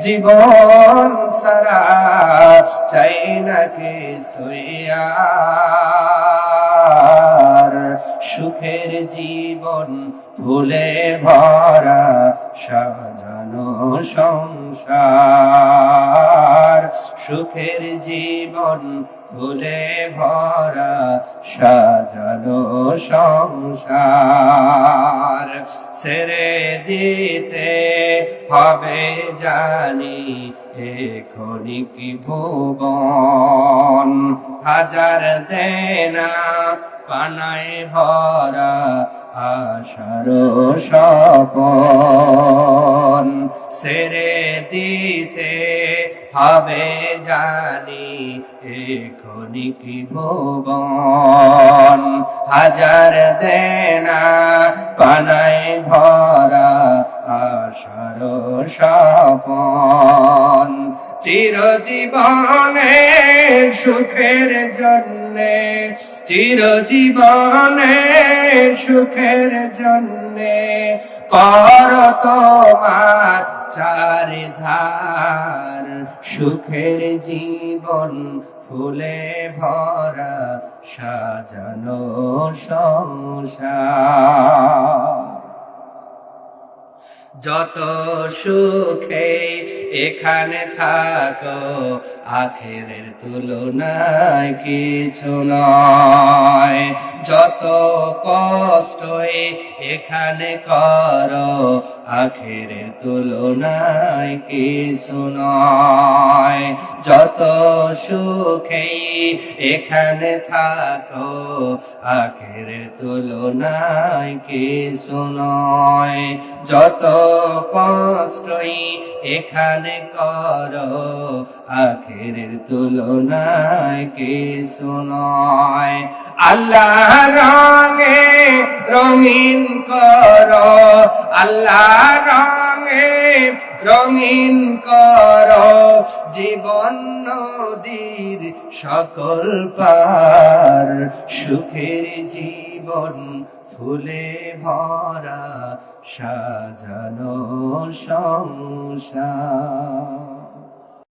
জীবন সারা চাই নাকি সইয়ার সুখের জীবন ফুলে ভরা সাজানো সংসার। সুখের জীবন ফুলে ভরা সাজানো সংসার। ছেড়ে দিতে হবে জানি এখনি কি ভুবন? হাজার দেনা, পানায় ভরা আশার স্বপন। ছেড়ে দিতে হবে জানি এখনি কি ভুবন? হাজার দেনা, পানায় ভরা স্বপন চিরজীবনে সুখের জন্যে, চিরজীবনে সুখের জন্যে কর তোমার চারিধার। সুখের জীবন ফুলে ভরা সাজানো সংসার। যত সুখে এখানে থাকো, আখেরের তুলনায় কিছু নয়। যত কষ্টই এখানে করো, আখেরের তুলনায় কিছু নয়। যত সুখেই এখানে থাকো, আখেরের তুলনায় কিছু নয়। যত কষ্টই এখানে করো আখের তুলনায় কে নয়। আল্লাহ রঙে রঙিন কর। আল্লাহ রঙে রঙিন কর। জীবন নদীর সকল পার। সুখের জীবন ফুলে ভরা, সাজানো সংসার।